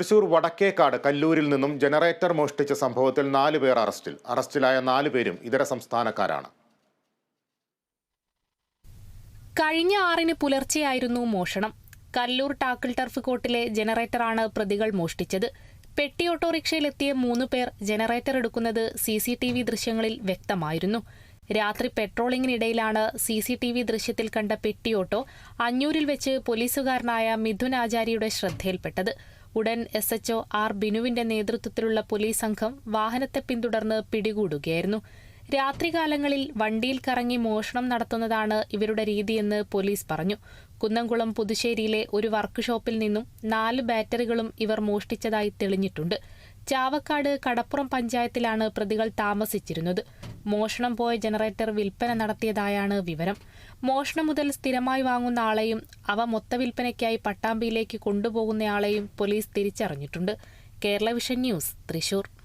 തൃശൂർ വടക്കേക്കാട് കല്ലൂരിൽ നിന്നും ജനറേറ്റർ മോഷ്ടിച്ച സംഭവത്തിൽ നാല് പേർ അറസ്റ്റിൽ. അറസ്റ്റിലായ നാല് പേരും ഇതര സംസ്ഥാനക്കാരാണ്. കഴിഞ്ഞ ആറിന് പുലർച്ചെയായിരുന്നു മോഷണം. കല്ലൂർ ടാക്കിൾ ടർഫ് കോട്ടിലെ ജനറേറ്ററാണ് പ്രതികൾ മോഷ്ടിച്ചത്. പെട്ടി ഓട്ടോറിക്ഷയിലെത്തിയ മൂന്ന് പേർ ജനറേറ്റർ എടുക്കുന്നത് സി സി ടി വി ദൃശ്യങ്ങളിൽ വ്യക്തമായിരുന്നു. രാത്രി പെട്രോളിംഗിനിടയിലാണ് സി സി ടി വി ദൃശ്യത്തിൽ കണ്ട പെട്ടി ഓട്ടോ അഞ്ഞൂരിൽ വെച്ച് പോലീസുകാരനായ മിഥുൻ ആചാര്യയുടെ ശ്രദ്ധയിൽപ്പെട്ടത്. ഉടൻ എസ് എച്ച്ഒ ആർ ബിനുവിന്റെ നേതൃത്വത്തിലുള്ള പോലീസ് സംഘം വാഹനത്തെ പിന്തുടർന്ന് പിടികൂടുകയായിരുന്നു. രാത്രികാലങ്ങളിൽ വണ്ടിയിൽ കറങ്ങി മോഷണം നടത്തുന്നതാണ് ഇവരുടെ രീതിയെന്ന് പോലീസ് പറഞ്ഞു. കുന്നംകുളം പുതുശ്ശേരിയിലെ ഒരു വർക്ക്ഷോപ്പിൽ നിന്നും നാല് ബാറ്ററികളും ഇവർ മോഷ്ടിച്ചതായി തെളിഞ്ഞിട്ടുണ്ട്. ചാവക്കാട് കടപ്പുറം പഞ്ചായത്തിലാണ് പ്രതികൾ താമസിച്ചിരുന്നത്. മോഷണം പോയ ജനറേറ്റർ വിൽപ്പന നടത്തിയതായാണ് വിവരം. മോഷണം മുതൽ സ്ഥിരമായി വാങ്ങുന്ന ആളെയും അവ മൊത്ത വിൽപ്പനയ്ക്കായി പട്ടാമ്പിയിലേക്ക് കൊണ്ടുപോകുന്നയാളെയും പോലീസ് തിരിച്ചറിഞ്ഞിട്ടുണ്ട്. Kerala vision news Thrissur.